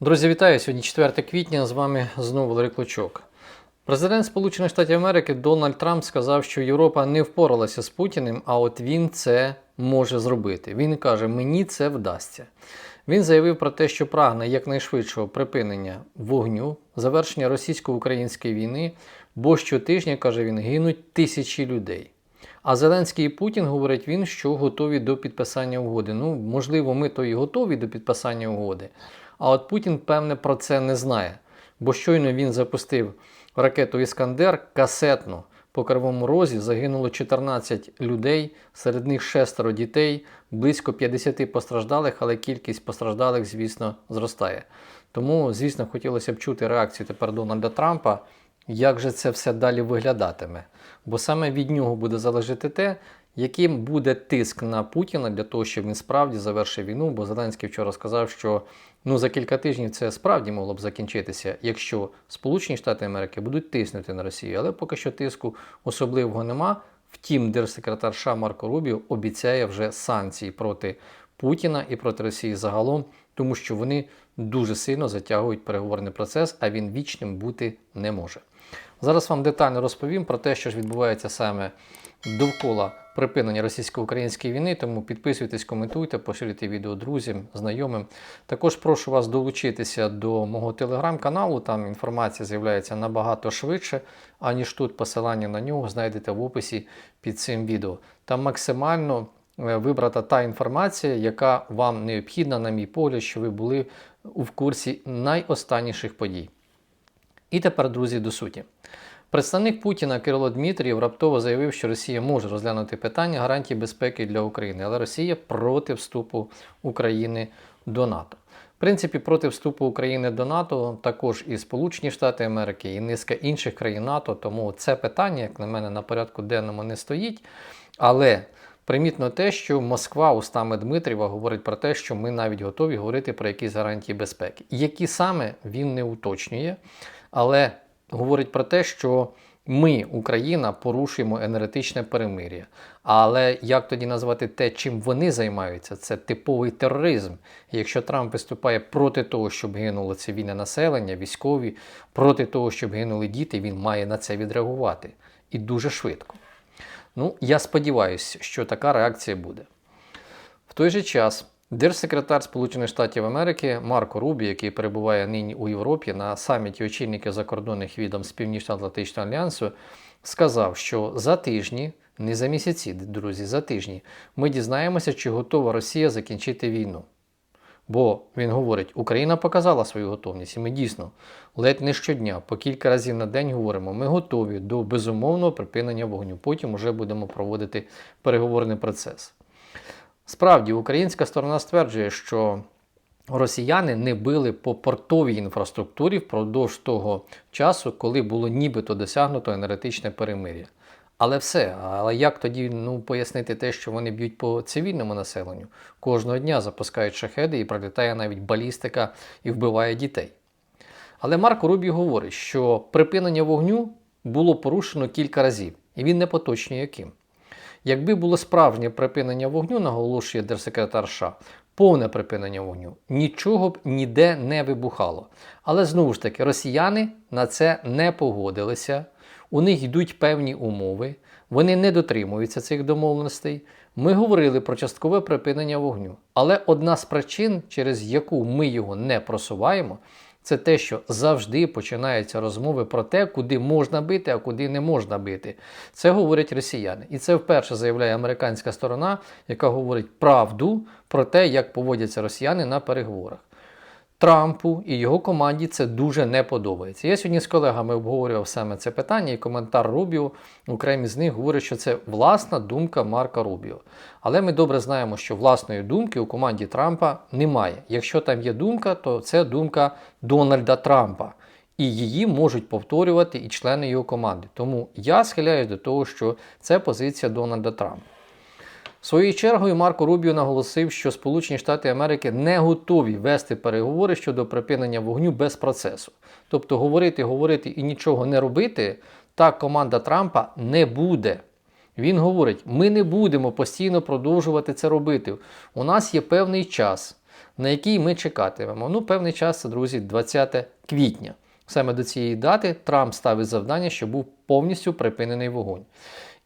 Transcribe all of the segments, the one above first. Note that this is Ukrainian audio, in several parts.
Друзі, вітаю! Сьогодні 4 квітня. З вами знову Валерій Клочок. Президент Сполучених Штатів Америки Дональд Трамп сказав, що Європа не впоралася з Путіним, а от він це може зробити. Він каже, мені це вдасться. Він заявив про те, що прагне якнайшвидшого припинення вогню, завершення російсько-української війни, бо щотижня, каже він, гинуть тисячі людей. А Зеленський і Путін говорить він, що готові до підписання угоди. Ну, можливо, ми то і готові до підписання угоди. А от Путін, певне, про це не знає. Бо щойно він запустив ракету Іскандер касетну по Кривому Розі загинуло 14 людей, серед них шестеро дітей, близько 50 постраждалих, але кількість постраждалих, звісно, зростає. Тому, звісно, хотілося б чути реакцію тепер Дональда Трампа, як же це все далі виглядатиме. Бо саме від нього буде залежати те, яким буде тиск на Путіна для того, щоб він справді завершив війну. Бо Зеленський вчора сказав, що ну за кілька тижнів це справді могло б закінчитися, якщо Сполучені Штати Америки будуть тиснути на Росію. Але поки що тиску особливого нема. Втім, держсекретар США Марко Рубіо обіцяє вже санкції проти Путіна і проти Росії загалом, тому що вони дуже сильно затягують переговорний процес, а він вічним бути не може. Зараз вам детально розповім про те, що ж відбувається саме довкола припинення російсько-української війни. Тому підписуйтесь, коментуйте, поширюйте відео друзям, знайомим. Також прошу вас долучитися до мого телеграм-каналу. Там інформація з'являється набагато швидше, аніж тут. Посилання на нього знайдете в описі під цим відео. Там максимально вибрата та інформація, яка вам необхідна, на мій погляд, що ви були в курсі найостанніших подій. І тепер, друзі, до суті. Представник Путіна Кирило Дмитрієв раптово заявив, що Росія може розглянути питання гарантій безпеки для України, але Росія проти вступу України до НАТО. В принципі, проти вступу України до НАТО також і Сполучені Штати Америки, і низка інших країн НАТО. Тому це питання, як на мене, на порядку денному не стоїть. Але примітно те, що Москва устами Дмитрієва говорить про те, що ми навіть готові говорити про якісь гарантії безпеки. Які саме він не уточнює, але говорить про те, що ми, Україна, порушуємо енергетичне перемир'я. Але як тоді назвати те, чим вони займаються? Це типовий тероризм. Якщо Трамп виступає проти того, щоб гинуло цивільне населення, військові, проти того, щоб гинули діти, він має на це відреагувати. І дуже швидко. Ну, я сподіваюся, що така реакція буде. В той же час. Держсекретар Сполучених Штатів Америки Марко Рубі, який перебуває нині у Європі на саміті очільників закордонних відомств Північно-Атлантичного альянсу, сказав, що за тижні, не за місяці, друзі, за тижні, ми дізнаємося, чи готова Росія закінчити війну. Бо він говорить, Україна показала свою готовність, і ми дійсно ледь не щодня, по кілька разів на день говоримо, ми готові до безумовного припинення вогню. Потім вже будемо проводити переговорний процес. Справді, українська сторона стверджує, що росіяни не били по портовій інфраструктурі впродовж того часу, коли було нібито досягнуто енергетичне перемир'я. Але все, але як тоді ну, пояснити те, що вони б'ють по цивільному населенню? Кожного дня запускають шахеди і пролітає навіть балістика і вбиває дітей. Але Марко Рубі говорить, що припинення вогню було порушено кілька разів, і він не поточнює яким. Якби було справжнє припинення вогню, наголошує держсекретар США, повне припинення вогню, нічого б ніде не вибухало. Але знову ж таки, росіяни на це не погодилися, у них йдуть певні умови, вони не дотримуються цих домовленостей. Ми говорили про часткове припинення вогню. Але одна з причин, через яку ми його не просуваємо, це те, що завжди починаються розмови про те, куди можна бити, а куди не можна бити. Це говорять росіяни. І це вперше заявляє американська сторона, яка говорить правду про те, як поводяться росіяни на переговорах. Трампу і його команді це дуже не подобається. Я сьогодні з колегами обговорював саме це питання, і коментар Рубіо, окремі з них говорять, що це власна думка Марка Рубіо. Але ми добре знаємо, що власної думки у команді Трампа немає. Якщо там є думка, то це думка Дональда Трампа. І її можуть повторювати і члени його команди. Тому я схиляюсь до того, що це позиція Дональда Трампа. Своєю чергою Марко Рубіо наголосив, що Сполучені Штати Америки не готові вести переговори щодо припинення вогню без процесу. Тобто говорити, говорити і нічого не робити, так команда Трампа не буде. Він говорить: ми не будемо постійно продовжувати це робити. У нас є певний час. на який ми чекатимемо. Ну, певний час, це, друзі, 20 квітня. Саме до цієї дати Трамп ставить завдання, щоб був повністю припинений вогонь.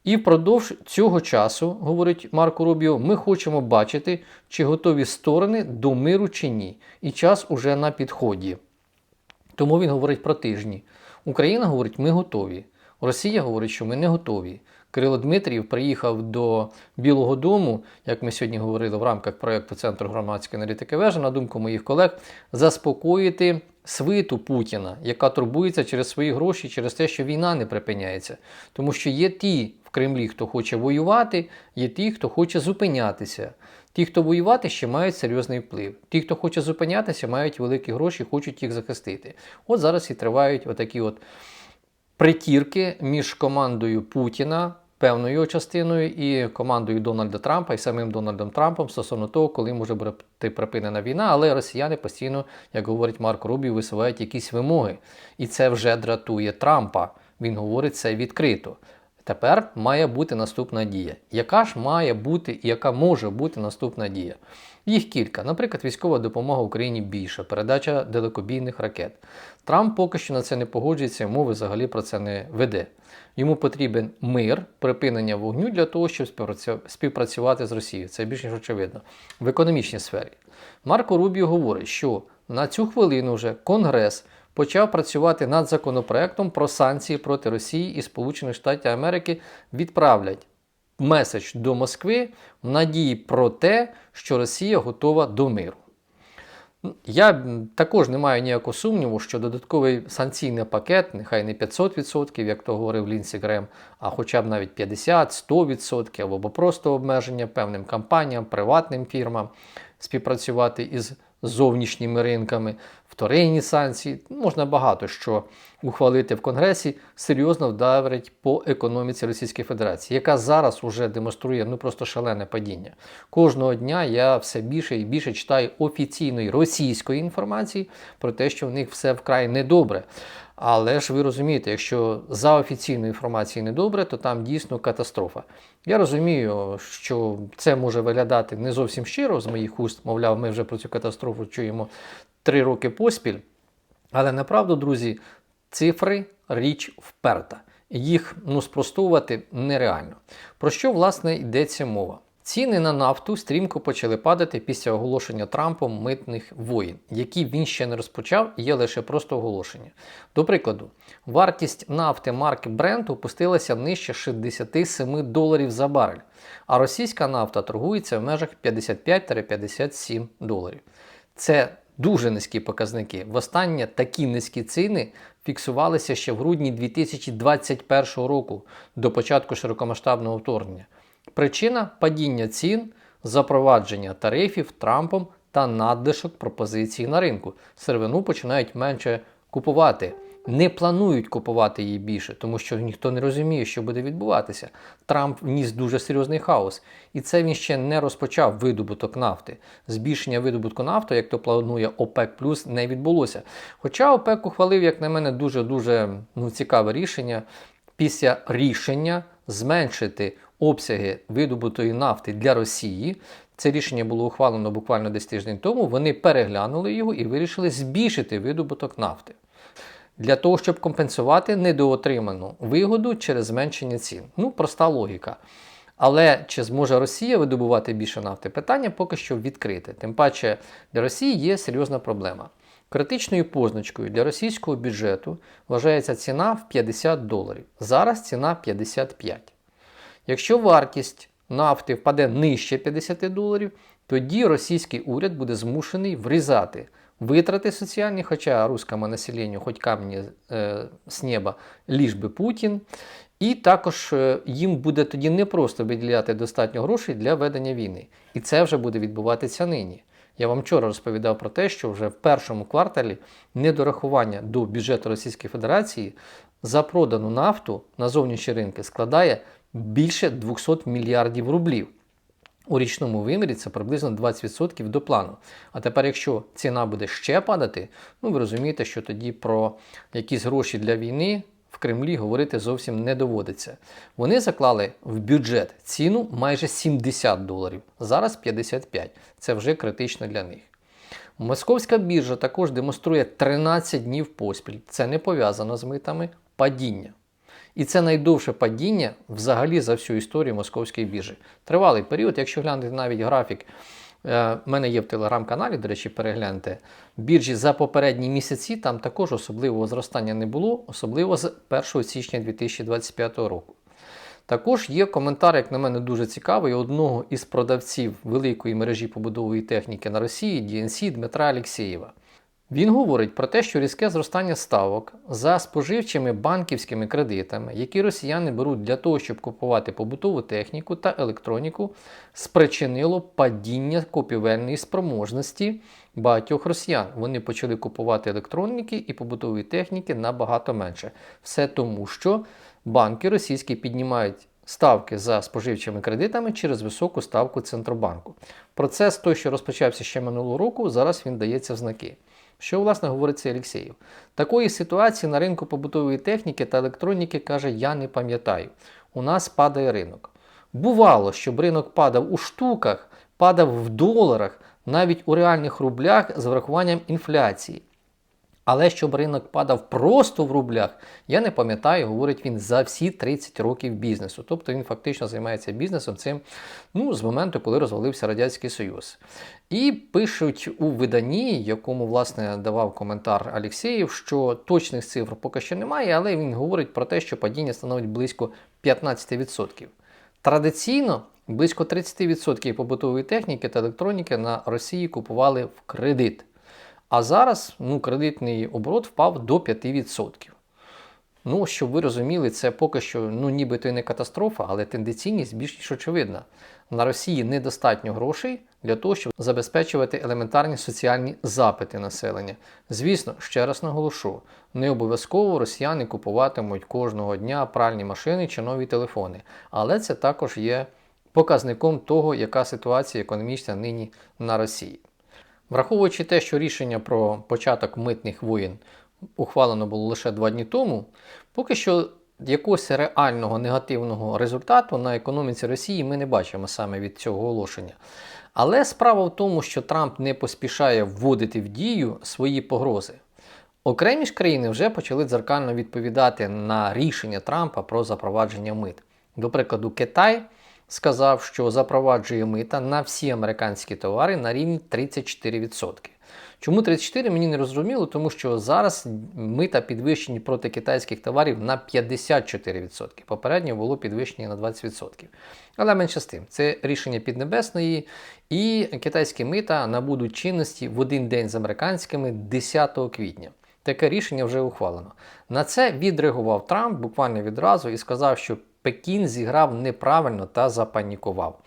І впродовж цього часу, говорить Марко Рубіо, ми хочемо бачити, чи готові сторони до миру чи ні. І час уже на підході. Тому він говорить про тижні. Україна говорить, ми готові. Росія говорить, що ми не готові. Кирило Дмитрієв приїхав до Білого Дому, як ми сьогодні говорили в рамках проєкту Центру громадської аналітики вежа, на думку моїх колег, заспокоїти свиту Путіна, яка турбується через свої гроші, через те, що війна не припиняється. Тому що є ті Кремлі, хто хоче воювати, є ті, хто хоче зупинятися. Ті, хто воювати, ще мають серйозний вплив. Ті, хто хоче зупинятися, мають великі гроші, хочуть їх захистити. От зараз і тривають отакі от притірки між командою Путіна, певною частиною, і командою Дональда Трампа і самим Дональдом Трампом стосовно того, коли може бути припинена війна, але росіяни постійно, як говорить Марк Рубі, висувають якісь вимоги. І це вже дратує Трампа. Він говорить це відкрито. Тепер має бути наступна дія. Яка ж має бути і яка може бути наступна дія? Їх кілька. Наприклад, військова допомога Україні більше, передача далекобійних ракет. Трамп поки що на це не погоджується, мови взагалі про це не веде. Йому потрібен мир, припинення вогню для того, щоб співпрацювати з Росією. Це більш ніж очевидно. В економічній сфері. Марко Рубіо говорить, що на цю хвилину вже Конгрес почав працювати над законопроектом про санкції проти Росії і Сполучених Штатів Америки відправлять меседж до Москви в надії про те, що Росія готова до миру. Я також не маю ніякого сумніву, що додатковий санкційний пакет, нехай не 500%, як то говорив Лінсі Грем, а хоча б навіть 50-100% або просто обмеження певним компаніям, приватним фірмам співпрацювати із зовнішніми ринками, вторинні санкції. Можна багато що ухвалити в Конгресі, серйозно вдарить по економіці Російської Федерації, яка зараз уже демонструє ну просто шалене падіння. Кожного дня я все більше і більше читаю офіційної російської інформації про те, що в них все вкрай недобре. Але ж ви розумієте, якщо за офіційною інформацією недобре, то там дійсно катастрофа. Я розумію, що це може виглядати не зовсім щиро з моїх уст, мовляв, ми вже про цю катастрофу чуємо три роки поспіль. Але направду, друзі, цифри річ вперта. Їх ну, спростовувати нереально. Про що, власне, йдеться мова? Ціни на нафту стрімко почали падати після оголошення Трампом митних воїн, які він ще не розпочав, є лише просто оголошення. До прикладу, вартість нафти марки Brent опустилася нижче 67 доларів за барель, а російська нафта торгується в межах 55-57 доларів. Це дуже низькі показники. Востаннє такі низькі ціни фіксувалися ще в грудні 2021 року до початку широкомасштабного вторгнення. Причина падіння цін, запровадження тарифів Трампом та надлишок пропозицій на ринку. Сервину починають менше купувати. Не планують купувати її більше, тому що ніхто не розуміє, що буде відбуватися. Трамп вніс дуже серйозний хаос, і це він ще не розпочав видобуток нафти. Збільшення видобутку нафти, як то планує ОПЕК не відбулося. Хоча ОПЕК ухвалив, як на мене, дуже дуже ну, цікаве рішення після рішення зменшити обсяги видобутої нафти для Росії. Це рішення було ухвалено буквально десь тиждень тому. Вони переглянули його і вирішили збільшити видобуток нафти. Для того, щоб компенсувати недоотриману вигоду через зменшення цін. Ну, проста логіка. Але чи зможе Росія видобувати більше нафти? Питання поки що відкрите. Тим паче для Росії є серйозна проблема. Критичною позначкою для російського бюджету вважається ціна в 50 доларів. Зараз ціна 55. Якщо вартість нафти впаде нижче 50 доларів, тоді російський уряд буде змушений врізати витрати соціальні, хоча русскому населенню хоч камні е, з неба, ліж би Путін. І також е, їм буде тоді не просто виділяти достатньо грошей для ведення війни. І це вже буде відбуватися нині. Я вам вчора розповідав про те, що вже в першому кварталі недорахування до бюджету Російської Федерації за продану нафту на зовнішні ринки складає більше 200 мільярдів рублів. У річному вимірі це приблизно 20% до плану. А тепер, якщо ціна буде ще падати, ну ви розумієте, що тоді про якісь гроші для війни в Кремлі говорити зовсім не доводиться. Вони заклали в бюджет ціну майже 70 доларів, зараз 55. Це вже критично для них. Московська біржа також демонструє 13 днів поспіль. Це не пов'язано з митами падіння. І це найдовше падіння взагалі за всю історію московської біржі. Тривалий період, якщо глянути навіть графік, е, в мене є в телеграм-каналі, до речі, перегляньте. Біржі за попередні місяці там також особливого зростання не було, особливо з 1 січня 2025 року. Також є коментар, як на мене, дуже цікавий одного із продавців великої мережі побудової техніки на Росії DNC Дмитра Алєксєєва. Він говорить про те, що різке зростання ставок за споживчими банківськими кредитами, які росіяни беруть для того, щоб купувати побутову техніку та електроніку, спричинило падіння купівельної спроможності багатьох росіян. Вони почали купувати електроніки і побутової техніки набагато менше. Все тому, що банки російські піднімають ставки за споживчими кредитами через високу ставку Центробанку. Процес той, що розпочався ще минулого року, зараз він дається в знаки. Що, власне, говорить цей Олексєєв? Такої ситуації на ринку побутової техніки та електроніки каже, я не пам'ятаю. У нас падає ринок. Бувало, щоб ринок падав у штуках, падав в доларах, навіть у реальних рублях з врахуванням інфляції. Але щоб ринок падав просто в рублях, я не пам'ятаю, говорить він за всі 30 років бізнесу. Тобто він фактично займається бізнесом цим ну, з моменту, коли розвалився Радянський Союз. І пишуть у виданні, якому власне давав коментар Алєксєєв, що точних цифр поки що немає, але він говорить про те, що падіння становить близько 15%. Традиційно близько 30% побутової техніки та електроніки на Росії купували в кредит. А зараз ну, кредитний оборот впав до 5%. Ну, щоб ви розуміли, це поки що ну, нібито і не катастрофа, але тенденційність більш ніж очевидна. На Росії недостатньо грошей для того, щоб забезпечувати елементарні соціальні запити населення. Звісно, ще раз наголошу, не обов'язково росіяни купуватимуть кожного дня пральні машини чи нові телефони, але це також є показником того, яка ситуація економічна нині на Росії. Враховуючи те, що рішення про початок митних воєн ухвалено було лише два дні тому, поки що якогось реального негативного результату на економіці Росії ми не бачимо саме від цього оголошення. Але справа в тому, що Трамп не поспішає вводити в дію свої погрози. Окремі ж країни вже почали дзеркально відповідати на рішення Трампа про запровадження мит. До прикладу, Китай сказав, що запроваджує мита на всі американські товари на рівні 34%. Чому 34 мені не розуміло, тому що зараз мита підвищені проти китайських товарів на 54%. Попередньо було підвищення на 20%. Але менше з тим, це рішення Піднебесної, і китайські мита набудуть чинності в один день з американськими 10 квітня. Таке рішення вже ухвалено. На це відреагував Трамп буквально відразу і сказав, що Пекін зіграв неправильно та запанікував.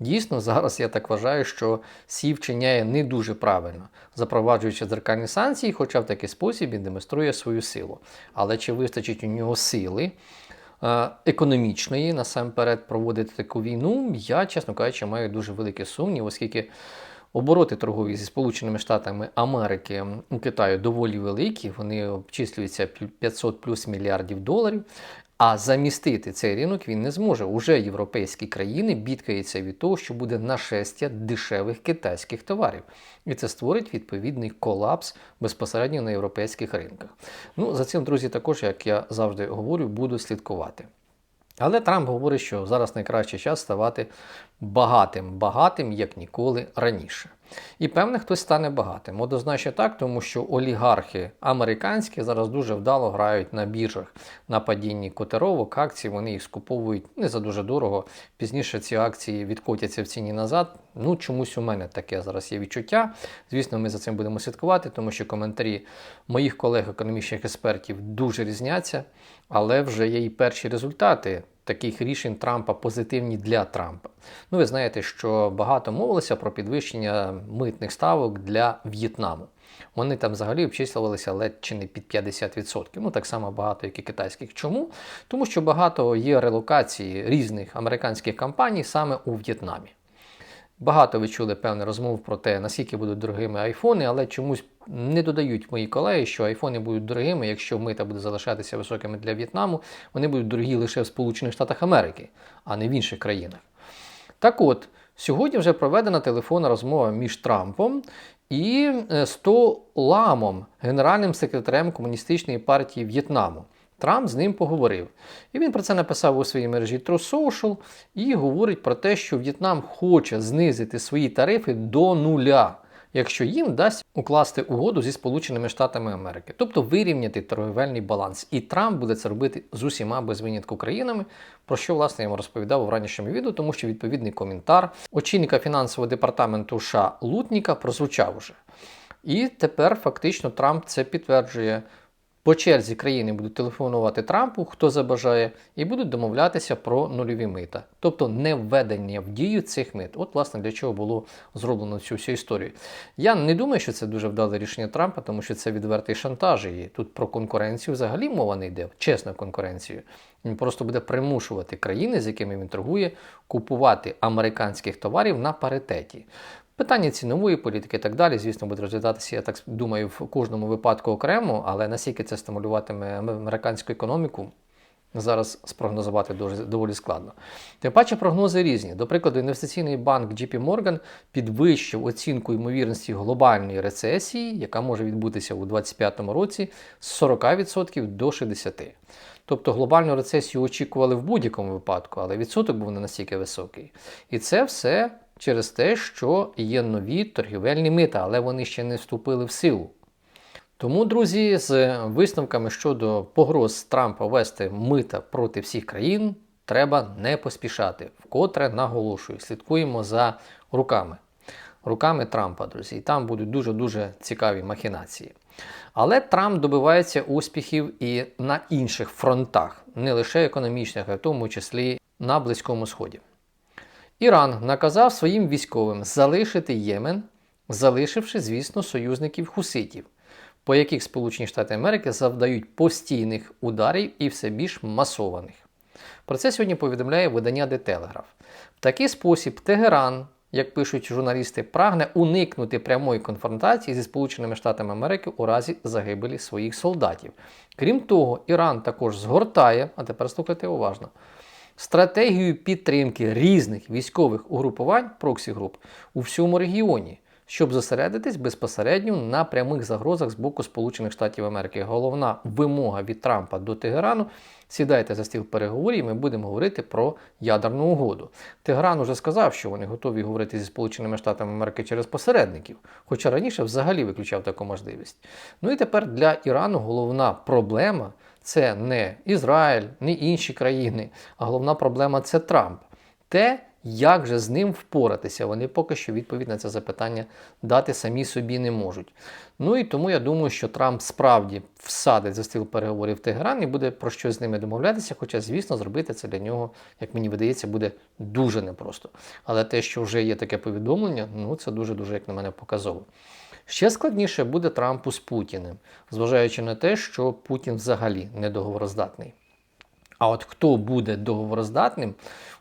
Дійсно, зараз я так вважаю, що Сі вчиняє не дуже правильно, запроваджуючи дзеркальні санкції, хоча в такий спосіб він демонструє свою силу. Але чи вистачить у нього сили е, економічної насамперед проводити таку війну, я, чесно кажучи, маю дуже великі сумніви, оскільки. Обороти торгові зі Сполученими Штатами Америки у Китаю доволі великі, вони обчислюються 500 плюс мільярдів доларів. А замістити цей ринок він не зможе. Уже європейські країни бідкаються від того, що буде нашестя дешевих китайських товарів. І це створить відповідний колапс безпосередньо на європейських ринках. Ну, за цим, друзі, також, як я завжди говорю, буду слідкувати. Але Трамп говорить, що зараз найкращий час ставати багатим, багатим як ніколи раніше. І певне, хтось стане багатим. Однозначно так, тому що олігархи американські зараз дуже вдало грають на біржах на падінні котировок, акцій, вони їх скуповують не за дуже дорого. Пізніше ці акції відкотяться в ціні назад. Ну, чомусь у мене таке зараз є відчуття. Звісно, ми за цим будемо слідкувати, тому що коментарі моїх колег-економічних експертів дуже різняться, але вже є і перші результати таких рішень Трампа позитивні для Трампа. Ну, ви знаєте, що багато мовилося про підвищення митних ставок для В'єтнаму. Вони там взагалі обчислювалися ледь чи не під 50%. Ну, так само багато, як і китайських. Чому? Тому що багато є релокації різних американських компаній саме у В'єтнамі. Багато ви чули певне розмов про те, наскільки будуть дорогими айфони, але чомусь не додають мої колеги, що айфони будуть дорогими, якщо мита буде залишатися високими для В'єтнаму, вони будуть дорогі лише в Сполучених Штатах Америки, а не в інших країнах. Так от, сьогодні вже проведена телефонна розмова між Трампом і е, Сто Ламом, генеральним секретарем Комуністичної партії В'єтнаму. Трамп з ним поговорив. І він про це написав у своїй мережі True Social і говорить про те, що В'єтнам хоче знизити свої тарифи до нуля, якщо їм вдасться укласти угоду зі Сполученими Штатами Америки, тобто вирівняти торговельний баланс. І Трамп буде це робити з усіма без винятку країнами, про що власне я йому розповідав у ранішньому відео, тому що відповідний коментар очільника фінансового департаменту США Лутніка прозвучав уже. І тепер фактично Трамп це підтверджує. По черзі країни будуть телефонувати Трампу, хто забажає, і будуть домовлятися про нульові мита, тобто не введення в дію цих мит. От, власне, для чого було зроблено цю всю історію. Я не думаю, що це дуже вдале рішення Трампа, тому що це відвертий шантаж. І тут про конкуренцію взагалі мова не йде, чесну конкуренцію. Він просто буде примушувати країни, з якими він торгує, купувати американських товарів на паритеті. Питання цінової політики і так далі, звісно, буде розглядатися, я так думаю, в кожному випадку окремо, але наскільки це стимулюватиме американську економіку, зараз спрогнозувати дуже, доволі складно. Тим паче прогнози різні. До прикладу, інвестиційний банк JP Morgan підвищив оцінку ймовірності глобальної рецесії, яка може відбутися у 2025 році з 40% до 60%. Тобто глобальну рецесію очікували в будь-якому випадку, але відсоток був не настільки високий. І це все через те, що є нові торгівельні мита, але вони ще не вступили в силу. Тому, друзі, з висновками щодо погроз Трампа ввести мита проти всіх країн треба не поспішати. Вкотре наголошую, слідкуємо за руками. Руками Трампа, друзі, і там будуть дуже-дуже цікаві махінації. Але Трамп добивається успіхів і на інших фронтах, не лише економічних, а в тому числі на Близькому Сході. Іран наказав своїм військовим залишити Ємен, залишивши, звісно, союзників хуситів, по яких Сполучені Штати Америки завдають постійних ударів і все більш масованих. Про це сьогодні повідомляє видання The Telegraph. В такий спосіб Тегеран, як пишуть журналісти, прагне уникнути прямої конфронтації зі Сполученими Штатами Америки у разі загибелі своїх солдатів. Крім того, Іран також згортає, а тепер слухайте уважно стратегію підтримки різних військових угрупувань проксі-груп у всьому регіоні, щоб зосередитись безпосередньо на прямих загрозах з боку Сполучених Штатів Америки. Головна вимога від Трампа до Тегерану. Сідайте за стіл переговорів, і ми будемо говорити про ядерну угоду. Тегеран уже сказав, що вони готові говорити зі Сполученими Штатами Америки через посередників, хоча раніше взагалі виключав таку можливість. Ну і тепер для Ірану головна проблема це не Ізраїль, не інші країни, а головна проблема це Трамп. Те, як же з ним впоратися, вони поки що відповідь на це запитання дати самі собі не можуть. Ну і тому я думаю, що Трамп справді всадить за стіл переговорів Тегеран і буде про щось з ними домовлятися. Хоча, звісно, зробити це для нього, як мені видається, буде дуже непросто. Але те, що вже є таке повідомлення, ну це дуже-дуже, як на мене, показово. Ще складніше буде Трампу з Путіним, зважаючи на те, що Путін взагалі не договороздатний. А от хто буде договороздатним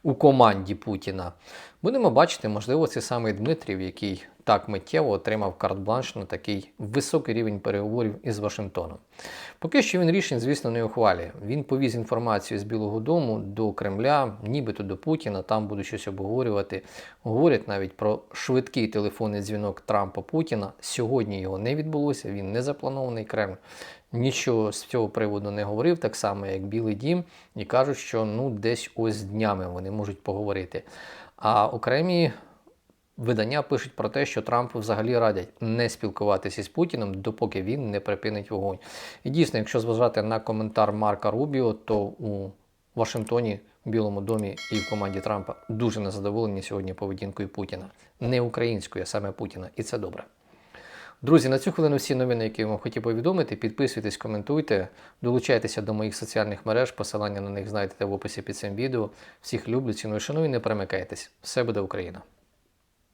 у команді Путіна, будемо бачити, можливо, цей самий Дмитрів, який так миттєво отримав карт-бланш на такий високий рівень переговорів із Вашингтоном. Поки що він рішень, звісно, не ухвалює. Він повіз інформацію з Білого Дому до Кремля, нібито до Путіна, там будуть щось обговорювати. Говорять навіть про швидкий телефонний дзвінок Трампа Путіна. Сьогодні його не відбулося, він не запланований Кремль. Нічого з цього приводу не говорив, так само, як Білий Дім, і кажуть, що ну десь ось днями вони можуть поговорити. А окремі видання пишуть про те, що Трампу взагалі радять не спілкуватися з Путіним, допоки він не припинить вогонь. І дійсно, якщо зважати на коментар Марка Рубіо, то у Вашингтоні, Білому домі і в команді Трампа дуже незадоволені сьогодні поведінкою Путіна. Не українською, а саме Путіна. І це добре. Друзі, на цю хвилину всі новини, які я вам хотів повідомити. Підписуйтесь, коментуйте, долучайтеся до моїх соціальних мереж. Посилання на них знайдете в описі під цим відео. Всіх люблю, ціную, шаную, не перемикайтесь. Все буде Україна!